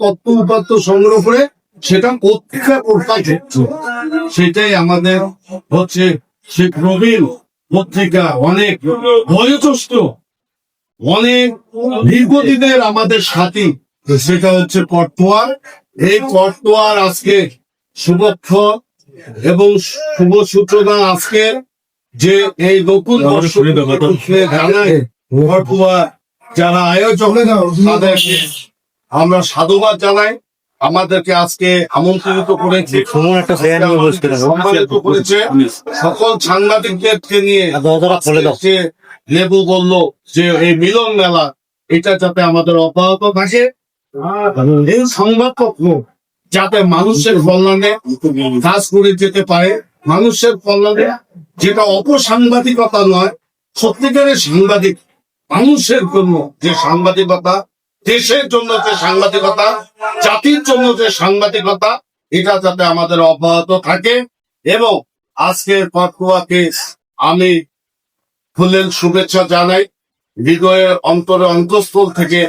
তথ্য উপাত্ত সংগ্রহ করে সেটা পত্রিকা প্রকাশ হচ্ছে সেটাই আমাদের হচ্ছে সে প্রবীণ পত্রিকা অনেক বয়োজ্যেষ্ঠ অনেক দীর্ঘদিনের আমাদের সাথী সেটা হচ্ছে কটুয়ার এই কটুয়ার আজকে শুভক্ষ এবং শুভ সূচনা আজকে যে এই নতুন যারা আয়োজক আমরা সাধুবাদ জানাই। আমাদেরকে আজকে আমন্ত্রিত করেছে। সম্মানিত করেছে। সকল সাংবাদিকদেরকে নিয়ে লেবু বলল যে এই মিলন মেলা এটা যাতে আমাদের অব্যাহত থাকে এই সংবাদপত্র যাতে মানুষের কল্যাণে কাজ করে যেতে পারে। মানুষের কল্যাণে যেটা অপসাংবাদিকতা নয় সত্যিকারের সাংবাদিক মানুষের জন্য যে সাংবাদিকতা দেশের জন্য যে সাংবাদিকতা জাতির জন্য যে সাংবাদিকতা এটা যাতে আমাদের অব্যাহত থাকে। এবং আজকের পটুয়াকে আমি ফুলের শুভেচ্ছা জানাই। হৃদয়ের অন্তরে অন্তঃস্থল থেকে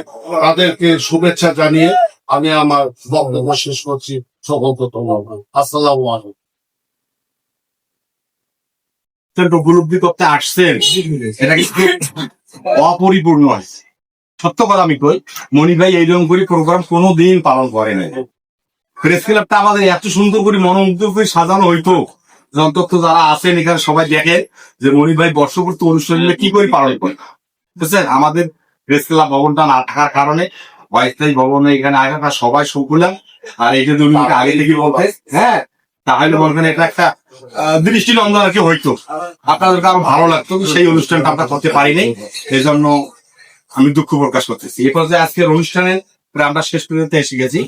তাদেরকে শুভেচ্ছা জানিয়ে আমি আমার বক্তব্য শেষ করছি। সকলকে ধন্যবাদ। আসসালামু আলাইকুম। অত্যন্ত উপলব্ধি করতে আসছেন। এটা কিন্তু অপরিপূর্ণ আছে। সত্য কথা আমি কই মনি ভাই এইরকম করে প্রোগ্রাম কোনো দিন পালন করে নাই। প্রেস ক্লাবটা আমাদের এত সুন্দর করে মনোমুগ্ধ করে সাজানো হইতো অন্তত যারা আছেন এখানে সবাই দেখে যে মনি ভাই বর্ষপূর্তি অনুষ্ঠানগুলো কি করে পালন করে। বুঝছেন? আমাদের প্রেস ক্লাব ভবনটা না থাকার কারণে অস্থায়ী ভবনে এখানে আগাটা সবাই শুকুলাম আর এই যদি উনি আগে থেকে বলতে হ্যাঁ তাহলে বলবেন এটা একটা দৃষ্টিনন্দন আর কি হইতো। আপনাদেরকে আরও ভালো লাগতো সেই অনুষ্ঠানটা আমরা করতে পারিনি। এই জন্য আমি দুঃখ প্রকাশ করতেছি। এরপর যে আজকের অনুষ্ঠানে আমরা শেষ পর্যন্ত এসে গেছি।